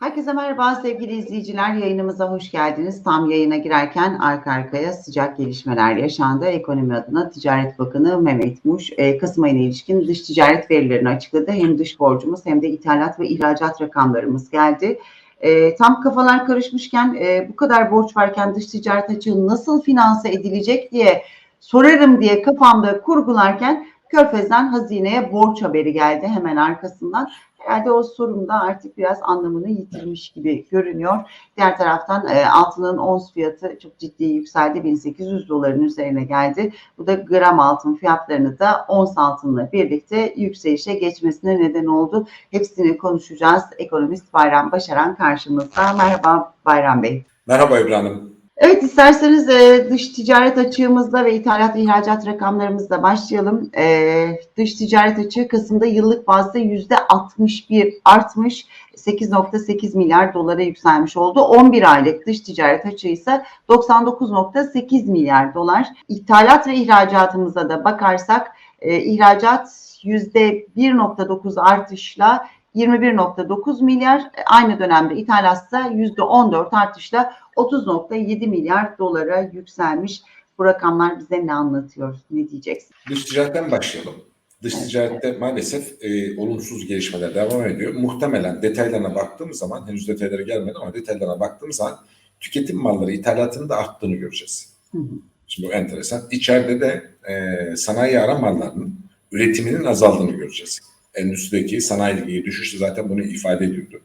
Herkese merhaba sevgili izleyiciler. Yayınımıza hoş geldiniz. Tam yayına girerken arka arkaya sıcak gelişmeler yaşandı. Ekonomi adına Ticaret Bakanı Mehmet Muş, e, Kasım ayına ilişkin dış ticaret verilerini açıkladı. Hem dış borcumuz hem de ithalat ve ihracat rakamlarımız geldi. E, tam kafalar karışmışken e, bu kadar borç varken dış ticaret açığı nasıl finanse edilecek diye sorarım diye kafamda kurgularken Körfez'den hazineye borç haberi geldi hemen arkasından. Herhalde o sorum da artık biraz anlamını yitirmiş gibi görünüyor. Diğer taraftan e, altının ons fiyatı çok ciddi yükseldi. 1800 doların üzerine geldi. Bu da gram altın fiyatlarını da ons altınla birlikte yükselişe geçmesine neden oldu. Hepsini konuşacağız. Ekonomist Bayram Başaran karşımızda. Merhaba Bayram Bey. Merhaba İbrahim. Evet isterseniz e, dış ticaret açığımızla ve ithalat ihracat rakamlarımızla başlayalım. E, dış ticaret açığı Kasım'da yıllık bazda yüzde 61 artmış 8.8 milyar dolara yükselmiş oldu. 11 aylık dış ticaret açığı ise 99.8 milyar dolar. İthalat ve ihracatımıza da bakarsak e, ihracat yüzde 1.9 artışla 21.9 milyar aynı dönemde ithalatsa %14 artışla 30.7 milyar dolara yükselmiş. Bu rakamlar bize ne anlatıyor? Ne diyeceksin? Dış ticaretten başlayalım. Dış ticarette maalesef e, olumsuz gelişmeler devam ediyor. Muhtemelen detaylarına baktığımız zaman, henüz detaylara gelmedi ama detaylarına baktığımız zaman tüketim malları ithalatının da arttığını göreceğiz. Hı hı. Şimdi bu enteresan. İçeride de e, sanayi ara mallarının üretiminin azaldığını göreceğiz. Endüstrideki sanayi düşüşü zaten bunu ifade ediyordu.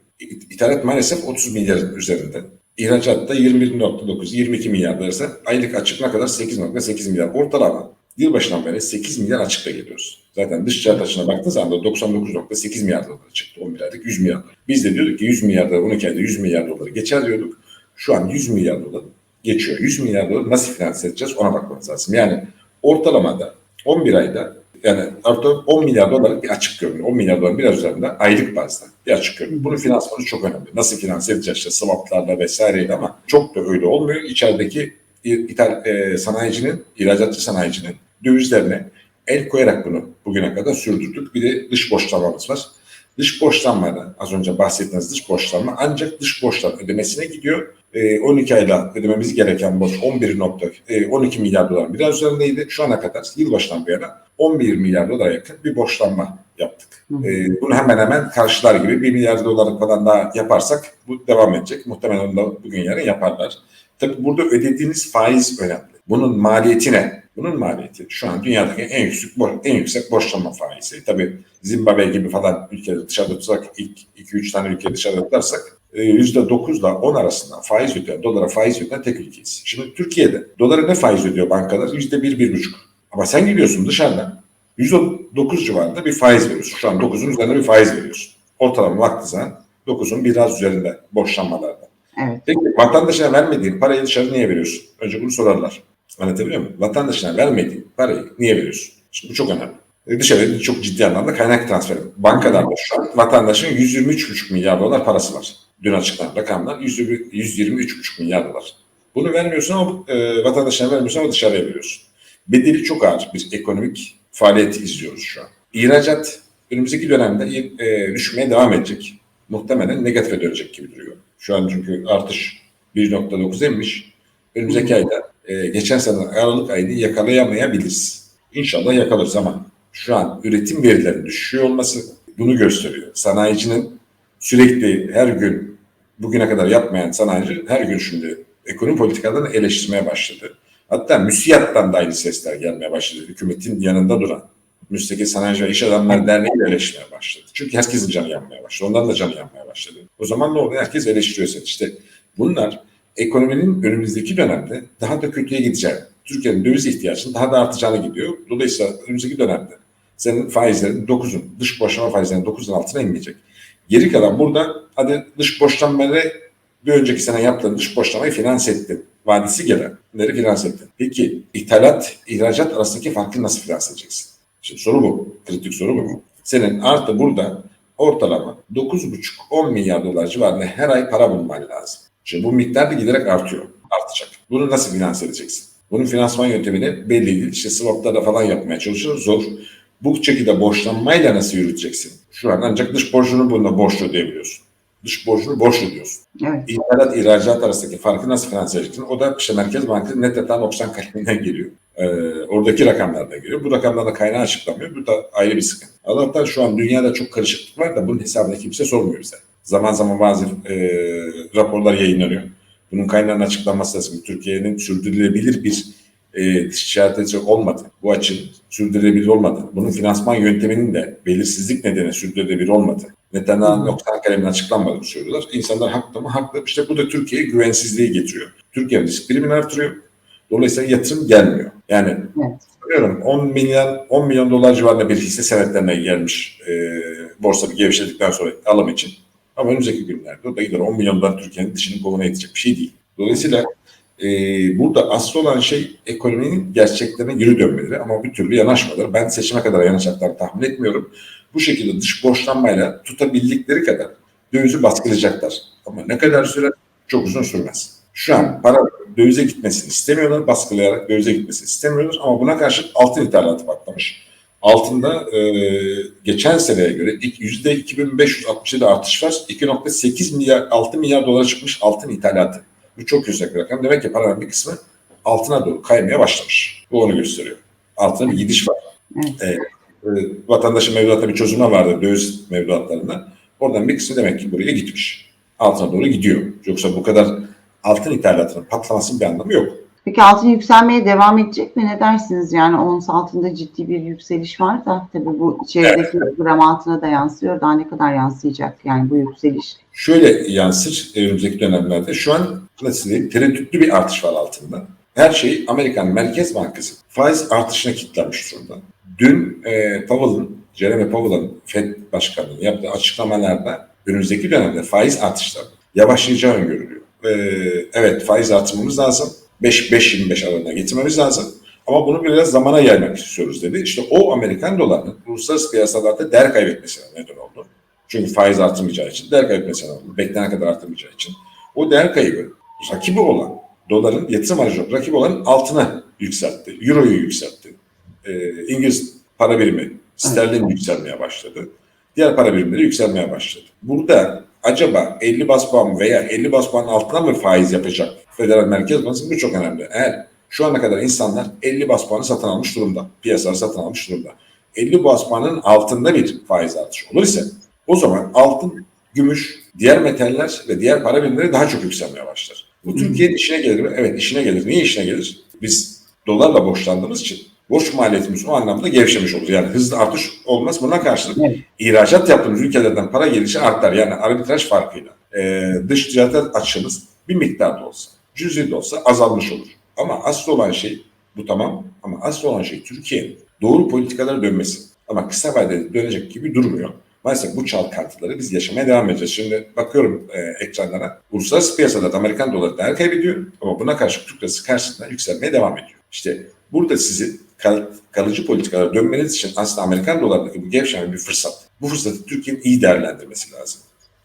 İthalat maalesef 30 milyarın üzerinde. İhracat da 21.9, 22 milyar derse aylık açık ne kadar? 8.8 milyar. Ortalama yılbaşından beri 8 milyar açıkta geliyoruz. Zaten dış ticaret açığına baktığınız zaman da 99.8 milyar dolar çıktı. 11 aylık 100 milyar. Biz de diyorduk ki 100 milyar dolar, 12 ayda 100 milyar doları geçer diyorduk. Şu an 100 milyar dolar geçiyor. 100 milyar dolar nasıl finanse edeceğiz ona bakmamız lazım. Yani ortalamada 11 ayda yani artı 10 milyar dolarlık bir açık görünüyor. 10 milyar doların biraz üzerinde aylık bazda bir açık görünüyor. Bunun finansmanı çok önemli. Nasıl finanse edeceğiz işte swaplarla vesaireyle ama çok da öyle olmuyor. İçerideki ithal, e, sanayicinin, ihracatçı sanayicinin dövizlerine el koyarak bunu bugüne kadar sürdürdük. Bir de dış borçlanmamız var. Dış borçlanmada az önce bahsettiğiniz dış borçlanma ancak dış borçlar ödemesine gidiyor. E, 12 ayda ödememiz gereken borç 11 nokta, e, 12 milyar dolar biraz üzerindeydi. Şu ana kadar yılbaşından bu yana 11 milyar dolara yakın bir borçlanma yaptık. Hı hı. E, bunu hemen hemen karşılar gibi 1 milyar dolarlık falan daha yaparsak bu devam edecek. Muhtemelen onu da bugün yarın yaparlar. Tabii burada ödediğiniz faiz önemli. Bunun maliyeti ne? Bunun maliyeti şu an dünyadaki en yüksek en yüksek borçlanma faizi. Tabii Zimbabwe gibi falan ülkeleri dışarıda tutsak, ilk 2-3 tane ülke dışarıda tutarsak e, %9 ile 10 arasında faiz ödeyen, dolara faiz ödeyen tek ülkeyiz. Şimdi Türkiye'de dolara ne faiz ödüyor bankalar? %1-1,5. Ama sen gidiyorsun dışarıdan %9 civarında bir faiz veriyorsun. Şu an 9'un üzerinde bir faiz veriyorsun. Ortalama vakti zaman 9'un biraz üzerinde borçlanmalarda. Evet. Peki vatandaşına vermediğin parayı dışarı niye veriyorsun? Önce bunu sorarlar. Anlatabiliyor muyum? Vatandaşına vermediğin parayı niye veriyorsun? Şimdi bu çok önemli. E, Dışarıda çok ciddi anlamda kaynak transferi. Bankalarda şu an vatandaşın 123,5 milyar dolar parası var. Dün açıklanan rakamlar 120 123,5 milyar dolar. Bunu vermiyorsun ama e, vatandaşına vermiyorsun ama dışarıya veriyorsun. Bedeli çok ağır bir ekonomik faaliyeti izliyoruz şu an. İhracat önümüzdeki dönemde e, düşmeye devam edecek. Muhtemelen negatife dönecek gibi duruyor. Şu an çünkü artış 1.9 emmiş. Önümüzdeki ayda e, geçen sene Aralık ayını yakalayamayabiliriz. İnşallah yakalarız ama şu an üretim verilerinin düşüyor olması bunu gösteriyor. Sanayicinin sürekli her gün bugüne kadar yapmayan sanayici her gün şimdi ekonomi politikalarını eleştirmeye başladı. Hatta müsiyattan da aynı sesler gelmeye başladı. Hükümetin yanında duran Müstakil Sanayici ve İş Adamları Derneği de eleştirmeye başladı. Çünkü herkesin canı yanmaya başladı. Ondan da canı yanmaya başladı. O zaman ne oldu? Herkes eleştiriyor seni. İşte bunlar ekonominin önümüzdeki dönemde daha da kötüye gideceğini, Türkiye'nin döviz ihtiyacının daha da artacağını gidiyor. Dolayısıyla önümüzdeki dönemde senin faizlerin 9'un, dış borçlanma faizlerinin 9'un altına inmeyecek. Geri kalan burada hadi dış borçlanmaları bir önceki sene yaptığın dış borçlamayı finanse ettin. Vadisi gelenleri finanse ettin. Peki ithalat, ihracat arasındaki farkı nasıl finanse edeceksin? Şimdi soru bu. Kritik soru bu. Senin artı burada ortalama 9,5-10 milyar dolar civarında her ay para bulman lazım. Şimdi bu miktar da giderek artıyor. Artacak. Bunu nasıl finanse edeceksin? Bunun finansman yöntemini belli değil. İşte swaplarla falan yapmaya çalışıyoruz. Zor. Bu şekilde borçlanmayla nasıl yürüteceksin? Şu an ancak dış borcunu bununla borçlu ödeyebiliyorsun. dış borcunu borç ödüyorsun. Evet. İthalat ihracat arasındaki farkı nasıl finanse edeceksin? O da işte Merkez Bankası net yatağın 90 kaleminden geliyor. Ee, oradaki rakamlardan geliyor. Bu rakamlarda kaynağı açıklamıyor. Bu da ayrı bir sıkıntı. Allah'tan şu an dünyada çok karışıklık var da bunun hesabını kimse sormuyor bize. Zaman zaman bazı e, raporlar yayınlanıyor. Bunun kaynağının açıklanması lazım. Türkiye'nin sürdürülebilir bir e, ticareti olmadı. Bu açın sürdürülebilir olmadı. Bunun finansman yönteminin de belirsizlik nedeni sürdürülebilir olmadı. Netanyahu'nun nokta kaleminden açıklanmadığını söylüyorlar. İnsanlar haklı mı? Haklı. İşte bu da Türkiye'ye güvensizliği getiriyor. Türkiye'nin risk primini artırıyor. Dolayısıyla yatırım gelmiyor. Yani. Biliyorum 10 milyon 10 milyon dolar civarında bir hisse senetlerine gelmiş e, borsa bir gevşedikten sonra alım için. Ama önümüzdeki günlerde o da gider 10 milyon dolar Türkiye'nin dışını kovana yetecek bir şey değil. Dolayısıyla e, burada asıl olan şey ekonominin gerçeklerine geri dönmeleri ama bir türlü yanaşmaları. Ben seçime kadar yanaşacaklarını tahmin etmiyorum. Bu şekilde dış borçlanmayla tutabildikleri kadar dövizi baskılayacaklar. Ama ne kadar sürer? Çok uzun sürmez. Şu an para dövize gitmesini istemiyorlar. Baskılayarak dövize gitmesini istemiyorlar. Ama buna karşılık altın ithalatı patlamış. Altında e, geçen seneye göre yüzde 2567 artış var. 2.8 milyar 6 milyar dolara çıkmış altın ithalatı. Bu çok yüksek bir rakam. Demek ki paranın bir kısmı altına doğru kaymaya başlamış. Bu onu gösteriyor. Altına bir gidiş var. Evet. E, vatandaşın mevduatta bir çözümü vardı döviz mevduatlarında. Oradan bir kısmı demek ki buraya gitmiş. Altına doğru gidiyor. Yoksa bu kadar altın ithalatının patlamasının bir anlamı yok. Peki altın yükselmeye devam edecek mi? Ne dersiniz? Yani ons altında ciddi bir yükseliş var da tabii bu içerideki gram altına da yansıyor. Daha ne kadar yansıyacak yani bu yükseliş? Şöyle yansır önümüzdeki dönemlerde. Şu an nasıl diyeyim tereddütlü bir artış var altında. Her şey Amerikan Merkez Bankası faiz artışına kilitlenmiş durumda. Dün e, Powell'ın, Jeremy Powell'ın Fed Başkanı'nın yaptığı açıklamalarda önümüzdeki dönemde faiz artışları yavaşlayacağı öngörülüyor. E, evet faiz artırmamız lazım. 5-5-25 aralığına getirmemiz lazım. Ama bunu biraz zamana yaymak istiyoruz dedi. İşte o Amerikan dolarının uluslararası piyasalarda değer kaybetmesine neden oldu. Çünkü faiz artırmayacağı için değer kaybetmesine oldu. Beklenen kadar artırmayacağı için. O değer kaybı rakibi olan doların yatırım aracı rakibi olan altına yükseltti. Euro'yu yükseltti. Ee, İngiliz para birimi sterlin yükselmeye başladı. Diğer para birimleri yükselmeye başladı. Burada acaba 50 bas puan veya 50 bas puan altına mı faiz yapacak Federal Merkez Bankası bu çok önemli. Eğer şu ana kadar insanlar 50 bas puanı satın almış durumda. Piyasalar satın almış durumda. 50 bas puanın altında bir faiz artışı olur ise o zaman altın, gümüş, diğer metaller ve diğer para birimleri daha çok yükselmeye başlar. Bu Türkiye'nin işine gelir mi? Evet işine gelir. Niye işine gelir? Biz dolarla borçlandığımız için borç maliyetimiz o anlamda gevşemiş olur. Yani hızlı artış olmaz. Buna karşılık Evet. ihracat yaptığımız ülkelerden para gelişi artar. Yani arbitraj farkıyla e, dış ticaret açığımız bir miktar da olsa, cüzi de olsa azalmış olur. Ama asıl olan şey bu tamam ama asıl olan şey Türkiye'nin doğru politikalara dönmesi. Ama kısa vadede dönecek gibi durmuyor. Maalesef bu çalkantıları biz yaşamaya devam edeceğiz. Şimdi bakıyorum e, ekranlara. Uluslararası piyasada da Amerikan doları değer kaybediyor ama buna karşı Türk lirası karşısında yükselmeye devam ediyor. İşte burada sizi kal- kalıcı politikalara dönmeniz için aslında Amerikan dolarındaki bu gevşeme bir fırsat. Bu fırsatı Türkiye'nin iyi değerlendirmesi lazım.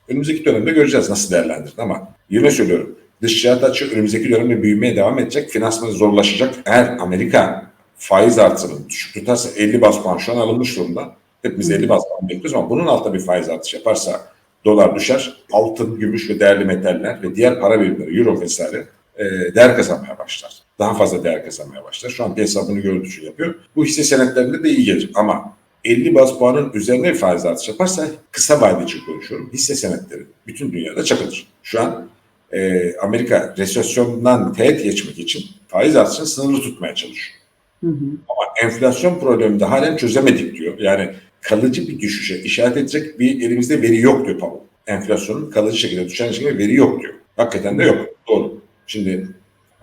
Önümüzdeki dönemde göreceğiz nasıl değerlendirir ama yine söylüyorum dış ticaret açığı önümüzdeki dönemde büyümeye devam edecek. Finansmanı zorlaşacak. Eğer Amerika faiz artırımını düşük tutarsa 50 bas puan şu an alınmış durumda. Hepimiz 50 bas puan bekliyoruz ama bunun altında bir faiz artışı yaparsa dolar düşer. Altın, gümüş ve değerli metaller ve diğer para birimleri, euro vesaire değer kazanmaya başlar. Daha fazla değer kazanmaya başlar. Şu an piyasa bunu gördüğü için yapıyor. Bu hisse senetlerinde de iyi gelir ama 50 bas puanın üzerine bir faiz artışı yaparsa kısa vade için konuşuyorum. Hisse senetleri bütün dünyada çakılır. Şu an e, Amerika resesyondan teğet geçmek için faiz artışını sınırlı tutmaya çalışıyor. Hı hı. Ama enflasyon problemini de halen çözemedik diyor. Yani kalıcı bir düşüşe işaret edecek bir elimizde veri yok diyor Powell. Enflasyonun kalıcı şekilde düşen şekilde veri yok diyor. Hakikaten de yok. Doğru. Şimdi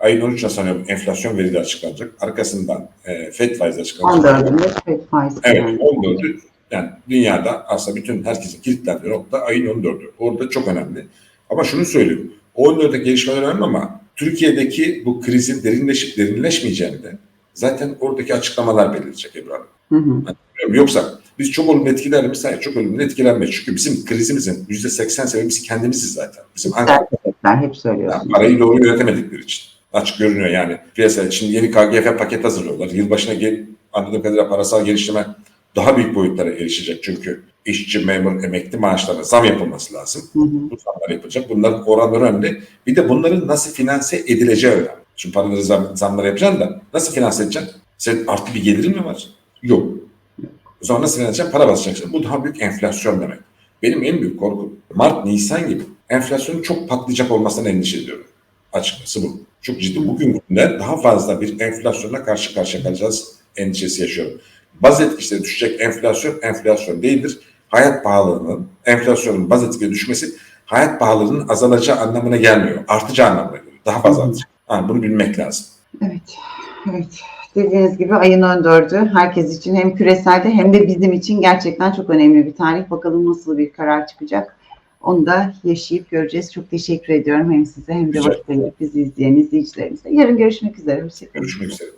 ayın 13'üne sanıyorum enflasyon verileri açıklanacak. Arkasından e, FED faizi açıklanacak. 14'ünde FED faiz Evet kararı. 14'ü yani dünyada aslında bütün herkesin kilitlendiği nokta ayın 14'ü. Orada çok önemli. Ama şunu söyleyeyim. O 14'te gelişmeler önemli ama Türkiye'deki bu krizin derinleşip derinleşmeyeceğini de zaten oradaki açıklamalar belirleyecek Ebru Hanım. Hı hı. Yoksa biz çok olumlu etkiler miyiz? Hayır çok olumlu etkilenmeyiz. Çünkü bizim krizimizin %80 sebebi biz kendimiziz zaten. Bizim Ankara hep söylüyorsunuz. parayı doğru yönetemedikleri için. Açık görünüyor yani. Piyasada şimdi yeni KGF paket hazırlıyorlar. Yılbaşına gel, anladığım kadarıyla parasal geliştirme daha büyük boyutlara erişecek. Çünkü işçi, memur, emekli maaşlarına zam yapılması lazım. Hı hı. Bu zamlar yapılacak. Bunların oranları önemli. Bir de bunların nasıl finanse edileceği önemli. Şimdi paraları zam, zamları yapacaksın da nasıl finanse edeceksin? Senin artı bir gelirin mi var? Yok. O zaman nasıl finanse edeceksin? Para basacaksın. Bu daha büyük enflasyon demek. Benim en büyük korkum Mart, Nisan gibi enflasyonun çok patlayacak olmasından endişe ediyorum. Açıkçası bu. Çok ciddi. Bugün de daha fazla bir enflasyonla karşı karşıya kalacağız endişesi yaşıyorum. Baz etkisi düşecek enflasyon enflasyon değildir. Hayat pahalılığının, enflasyonun baz etkisi düşmesi hayat pahalılığının azalacağı anlamına gelmiyor. Artacağı anlamına geliyor. Daha fazla artacak. Ha, bunu bilmek lazım. Evet, evet. Dediğiniz gibi ayın 14'ü herkes için hem küreselde hem de bizim için gerçekten çok önemli bir tarih. Bakalım nasıl bir karar çıkacak. Onu da yaşayıp göreceğiz. Çok teşekkür ediyorum hem size hem de vakit ayırıp bizi izleyen izleyicilerimize. Yarın görüşmek üzere. Hoşçakalın. Görüşmek üzere.